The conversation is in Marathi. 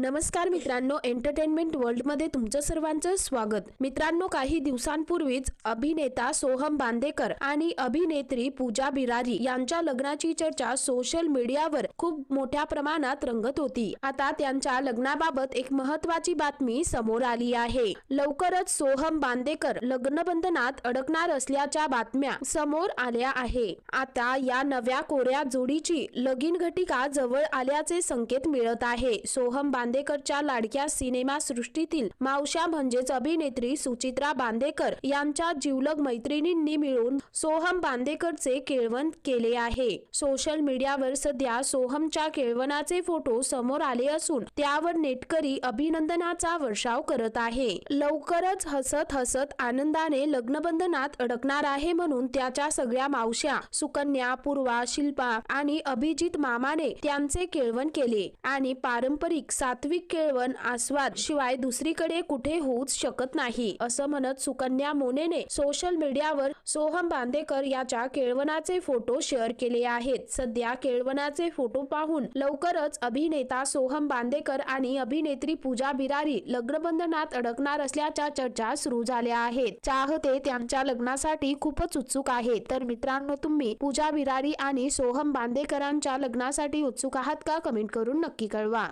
नमस्कार मित्रांनो एंटरटेनमेंट वर्ल्डमध्ये तुमचं सर्वांचं स्वागत. मित्रांनो काही दिवसांपूर्वीच अभिनेता सोहम बांदेकर आणि अभिनेत्री पूजा बिरारी यांच्या लग्नाची चर्चा सोशल मीडियावर खूप मोठ्या प्रमाणात रंगत होती. आता त्यांच्या लग्नाबाबत एक महत्वाची बातमी समोर आली आहे. लवकरच सोहम बांदेकर लग्नबंधनात अडकणार असल्याच्या बातम्या समोर आल्या आहे. आता या नव्या कोऱ्या जोडीची लगीन घटिका जवळ आल्याचे संकेत मिळत आहे. सोहम बांदेकरच्या लाडक्या सिनेमा सृष्टीतील मावशा म्हणजेच अभिनेत्री सुचित्रा बांदेकर यांच्या जीवलग मैत्रिणींनी मिळून सोहम बांदेकरचे केळवण केले आहे. सोशल मीडियावर सध्या सोहमच्या केळवणाचे फोटो समोर आले असून त्यावर नेटकरी अभिनंदनाचा वर्षाव करत आहे. लवकरच हसत हसत आनंदाने लग्नबंधनात अडकणार आहे म्हणून त्याच्या सगळ्या मावश्या सुकन्या पूर्वा शिल्पा आणि अभिजित मामाने त्यांचे केळवण केले आणि पारंपरिक सात सात्विक केळवण आस्वाद शिवाय दुसरीकडे कुठे होऊच शकत नाही असं म्हणत सुकन्या मोनेने सोशल मीडियावर सोहम बांदेकर याच्या केळवणाचे फोटो शेअर केले आहेत. सध्या केळवणाचे फोटो पाहून लवकरच अभिनेता सोहम बांदेकर आणि अभिनेत्री पूजा बिरारी लग्नबंधनात अडकणार असल्याच्या चर्चा सुरू झाल्या आहेत. चाहते त्यांच्या लग्नासाठी खूपच उत्सुक आहेत. तर मित्रांनो तुम्ही पूजा बिरारी आणि सोहम बांदेकरांच्या लग्नासाठी उत्सुक आहात का? कमेंट करून नक्की कळवा.